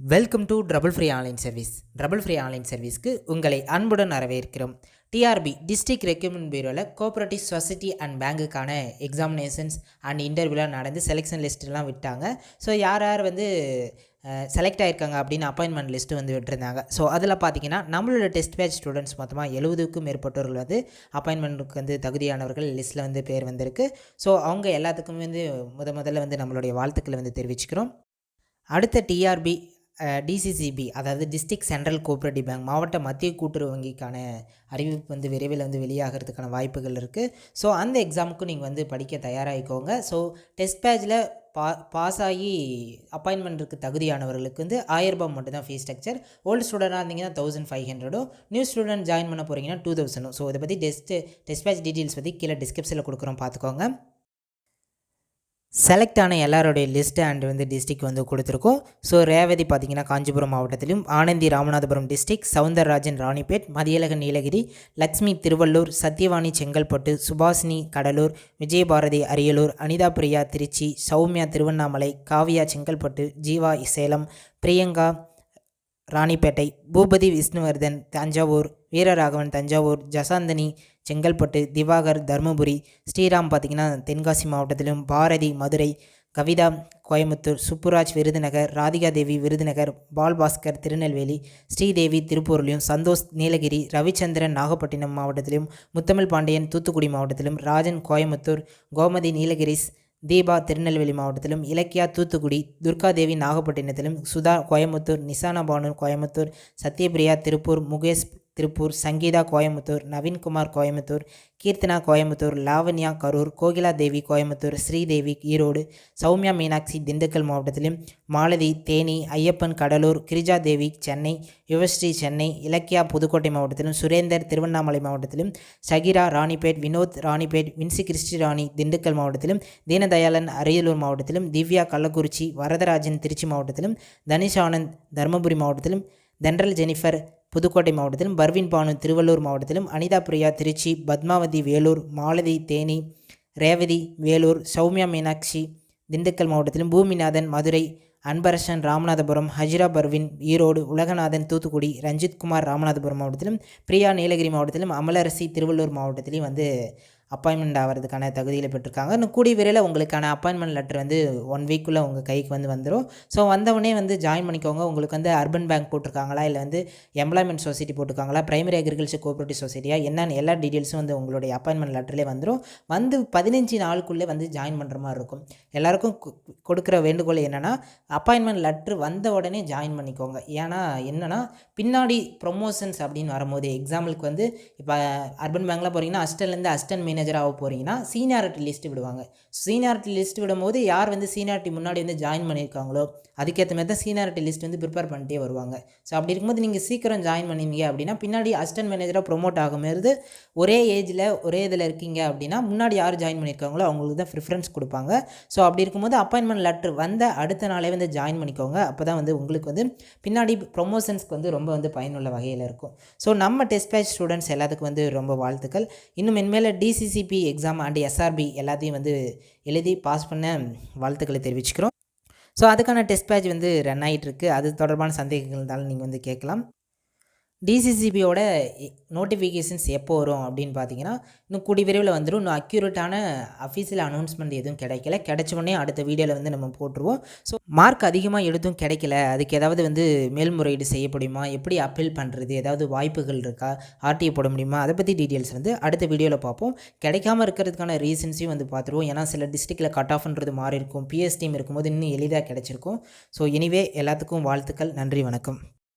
Welcome to trouble free online service trouble free online சர்வீஸ்க்கு உங்களை அன்புடன் வரவேற்கிறோம். டிஆர்பி டிஸ்ட்ரிக் ரெக்ரூட்மெண்ட் பியூரோவில் கோஆப்ரேட்டிவ் சொசைட்டி அண்ட் பேங்குக்கான எக்ஸாமினேஷன்ஸ் அண்ட் இன்டர்வியூலாம் நடந்து செலெக்ஷன் லிஸ்ட்லாம் விட்டாங்க. ஸோ யார் யார் வந்து செலக்ட் ஆகிருக்காங்க அப்படின்னு அப்பாயின்மெண்ட் லிஸ்ட்டு வந்து விட்டுருந்தாங்க. ஸோ அதில் பார்த்தீங்கன்னா நம்மளோட டெஸ்ட் பேட்ச் ஸ்டூடெண்ட்ஸ் மொத்தமாக எழுபதுக்கும் மேற்பட்டவர்கள் வந்து அப்பாயின்மெண்ட்டுக்கு வந்து தகுதியானவர்கள் லிஸ்ட்டில் வந்து பேர் வந்திருக்கு. ஸோ அவங்க எல்லாத்துக்குமே வந்து முத முதல்ல வந்து நம்மளுடைய வாழ்த்துக்களை வந்து தெரிவிச்சுக்கிறோம். அடுத்த டிஆர்பி டிசிசிபி அதாவது டிஸ்ட்ரிக்ட் சென்ட்ரல் கோஆப்ரேட்டிவ் பேங்க் மாவட்ட மத்திய கூட்டுறவு வங்கிக்கான அறிவிப்பு வந்து விரைவில் வந்து வெளியாகிறதுக்கான வாய்ப்புகள் இருக்குது ஸோ அந்த எக்ஸாமுக்கும் நீங்கள் வந்து படிக்க தயாராகிக்கோங்க. ஸோ டெஸ்ட் பேட்சில் பா பாஸ் ஆகி அப்பாயின்மெண்ட்டுக்கு தகுதியானவர்களுக்கு வந்து ஆயிரரூபா மட்டும் தான் ஃபீஸ் ஸ்ட்ரக்சர் ஓல்டு ஸ்டூடெண்டாக இருந்தீங்கன்னா தௌசண்ட் ஃபைவ் ஹண்ட்ரடும் நியூ ஸ்டூடெண்ட் ஜாயின் பண்ண போகிறீங்கன்னா டூ தௌசண்டும் ஸோ இதை பற்றி டெஸ்ட்டு டெஸ்ட் பேட்ச் டீட்டெயில்ஸ் பற்றி கீழே டிஸ்கிரிப்ஷனில் கொடுக்குறோம் பார்த்துக்கோங்க. செலக்ட் ஆன எல்லாருடைய லிஸ்ட்டு அண்ட் வந்து டிஸ்ட்ரிக் வந்து கொடுத்துருக்கோம். ஸோ ரேவதி பார்த்திங்கன்னா காஞ்சிபுரம் மாவட்டத்திலும் ஆனந்தி ராமநாதபுரம் டிஸ்ட்ரிக் சவுந்தரராஜன் ராணிப்பேட் மதியழகன் நீலகிரி லக்ஷ்மி திருவள்ளூர் சத்யவாணி செங்கல்பட்டு சுபாஷினி கடலூர் விஜயபாரதி அரியலூர் அனிதா பிரியா திருச்சி சௌமியா திருவண்ணாமலை காவியா செங்கல்பட்டு ஜீவா சேலம் பிரியங்கா ராணிப்பேட்டை பூபதி விஷ்ணுவர்தன் தஞ்சாவூர் வீரராகவன் தஞ்சாவூர் ஜசாந்தனி செங்கல்பட்டு திவாகர் தருமபுரி ஸ்ரீராம் பார்த்திங்கன்னா தென்காசி மாவட்டத்திலும் பாரதி மதுரை கவிதா கோயம்புத்தூர் சுப்புராஜ் விருதுநகர் ராதிகா தேவி விருதுநகர் பால்பாஸ்கர் திருநெல்வேலி ஸ்ரீதேவி திருப்பூர்லையும் சந்தோஷ் நீலகிரி ரவிச்சந்திரன் நாகப்பட்டினம் மாவட்டத்திலும் முத்தமிழ் பாண்டியன் தூத்துக்குடி மாவட்டத்திலும் ராஜன் கோயம்புத்தூர் கோமதி நீலகிரிஸ் தீபா திருநெல்வேலி மாவட்டத்திலும் இலக்கியா தூத்துக்குடி துர்காதேவி நாகப்பட்டினத்திலும் சுதா கோயம்புத்தூர் நிசானா பானு கோயம்புத்தூர் சத்யபிரியா திருப்பூர் முகேஷ் திருப்பூர் சங்கீதா கோயம்புத்தூர் நவீன்குமார் கோயம்புத்தூர் கீர்த்தனா கோயம்புத்தூர் லாவண்யா கரூர் கோகிலா தேவி கோயம்புத்தூர் ஸ்ரீதேவி ஈரோடு சௌமியா மீனாட்சி திண்டுக்கல் மாவட்டத்திலும் மாலதி தேனி ஐயப்பன் கடலூர் கிரிஜா தேவி சென்னை யுவஸ்ரீ சென்னை இலக்கியா புதுக்கோட்டை மாவட்டத்திலும் சுரேந்தர் திருவண்ணாமலை மாவட்டத்திலும் ஷகிரா ராணிப்பேட் வினோத் ராணிப்பேட் வின்சி கிறிஸ்டி ராணி திண்டுக்கல் மாவட்டத்திலும் தீனதயாளன் அரியலூர் மாவட்டத்திலும் திவ்யா கள்ளக்குறிச்சி வரதராஜன் திருச்சி மாவட்டத்திலும் தனிஷ் ஆனந்த் தருமபுரி மாவட்டத்திலும் தென்றல் ஜெனிஃபர் புதுக்கோட்டை மாவட்டத்திலும் பர்வின் பானு திருவள்ளூர் மாவட்டத்திலும் அனிதா பிரியா திருச்சி பத்மாவதி வேலூர் மாலதி தேனி ரேவதி வேலூர் சௌமியா மீனாட்சி திண்டுக்கல் மாவட்டத்திலும் பூமிநாதன் மதுரை அன்பரசன் ராமநாதபுரம் ஹஜிரா பர்வின் ஈரோடு உலகநாதன் தூத்துக்குடி ரஞ்சித்குமார் ராமநாதபுரம் மாவட்டத்திலும் பிரியா நீலகிரி மாவட்டத்திலும் அமலரசி திருவள்ளூர் மாவட்டத்திலையும் வந்து அப்பாயின்மெண்ட் ஆகிறதுக்கான தகுதியில் பெற்றிருக்காங்க. இன்னும் கூடிய விரைவில் உங்களுக்கான அப்பாயின்மெண்ட் லெட்டர் வந்து ஒன் வீக்குள்ளே உங்கள் கைக்கு வந்து வந்துடும் ஸோ வந்தவொடனே வந்து ஜாயின் பண்ணிக்கோங்க. உங்களுக்கு வந்து அர்பன் பேங்க் போட்டிருக்காங்களா? இல்லை வந்து எம்ப்ளாய்மெண்ட் சொசைட்டி போட்டிருக்காங்களா? பிரைமரி அக்ரிகல்ச்சர் கோஆப்ரேட்டிவ் சொசைட்டியா என்னென்ன எல்லா டீட்டெயில்ஸும் வந்து உங்களுடைய அப்பாயின்மெண்ட் லெட்டர்லேயே வந்துடும் வந்து பதினஞ்சு நாளுக்குள்ளே வந்து ஜாயின் பண்ணுற மாதிரி இருக்கும். எல்லாருக்கும் கொடுக்குற வேண்டுகோள் என்னென்னா அப்பாயின்மெண்ட் லெட்ரு வந்த உடனே ஜாயின் பண்ணிக்கோங்க. ஏன்னா என்னென்னா பின்னாடி ப்ரொமோஷன்ஸ் அப்படின்னு வரும்போது எக்ஸாம்பிளுக்கு வந்து இப்போ அர்பன் பேங்க்கில் போகிறீங்கன்னா அஸ்டன்லேருந்து அஸ்டன் மேனேஜர் ஆக போகிறீங்கன்னா சீனியாரிட்டி லிஸ்ட்டு விடுவாங்க. சீனியாரிட்டி லிஸ்ட் விடும்போது யார் வந்து சீனியாரிட்டி முன்னாடி வந்து ஜாயின் பண்ணியிருக்காங்களோ அதுக்கேற்ற மாதிரி தான் சீனியாரிட்டி லிஸ்ட் வந்து ப்ரிப்பேர் பண்ணிட்டே வருவாங்க. ஸோ அப்படி இருக்கும்போது நீங்கள் சீக்கிரம் ஜாயின் பண்ணீங்க அப்படின்னா பின்னாடி அசிஸ்டன்ட் மேனேஜராக ப்ரொமோட் ஆகும்போது ஒரே ஏஜில் ஒரே இதில் இருக்கீங்க அப்படின்னா முன்னாடி யார் ஜாயின் பண்ணியிருக்காங்களோ அவங்களுக்கு தான் ப்ரிஃபரன்ஸ் கொடுப்பாங்க. ஸோ அப்படி இருக்கும்போது அப்பாயின்மெண்ட் லெட்டர் வந்த அடுத்த நாளே வந்து ஜாயின் பண்ணிக்கோங்க. அப்போ தான் வந்து உங்களுக்கு வந்து பின்னாடி ப்ரொமோஷன்ஸ்க்கு வந்து ரொம்ப வந்து பயனுள்ள வகையில் இருக்கும். ஸோ நம்ம டெஸ்ட் பேட்ச் ஸ்டூடெண்ட்ஸ் எல்லாத்துக்கும் வந்து ரொம்ப வாழ்த்துக்கள். இன்னும் மென்மேலே டிசிசிபி எக்ஸாம் அண்ட் எஸ்ஆர்பி எல்லாத்தையும் வந்து எழுதி பாஸ் பண்ண வாழ்த்துக்களை தெரிவிச்சுக்கிறோம். ஸோ அதுக்கான டெஸ்ட் பேட்ச் வந்து ரன் ஆகிட்டுருக்கு அது தொடர்பான சந்தேகங்கள் இருந்தாலும் நீங்கள் வந்து கேட்கலாம். டிசிசிபியோட நோட்டிஃபிகேஷன்ஸ் எப்போ வரும் அப்படின்னு பார்த்தீங்கன்னா இன்னும் கூடி விரைவில் வந்துடும். இன்னும் அக்யூரேட்டான அஃபீஷியல் அனௌன்ஸ்மெண்ட் எதுவும் கிடைக்கல. கிடைச்ச உடனே அடுத்த வீடியோவில் வந்து நம்ம போட்டுருவோம். ஸோ மார்க் அதிகமாக எடுத்தும் கிடைக்கல. அதுக்கு ஏதாவது வந்து மேல்முறையீடு செய்ய முடியுமா எப்படி அப்பீல் பண்ணுறது ஏதாவது வாய்ப்புகள் இருக்கா? ஆர்டிஐ போட முடியுமா? அதை பற்றி டீட்டெயில்ஸ் வந்து அடுத்த வீடியோவில் பார்ப்போம். கிடைக்காம இருக்கிறதுக்கான ரீசன்ஸையும் வந்து பார்த்துருவோம். ஏன்னா சில டிஸ்ட்ரிக்டில் கட் ஆஃப்ன்றது மாறி இருக்கும் பிஎஸ் டீம் இருக்கும்போது இன்னும் எளிதாக கிடைச்சிருக்கும். ஸோ எனிவே எல்லாத்துக்கும் வாழ்த்துக்கள். நன்றி வணக்கம்.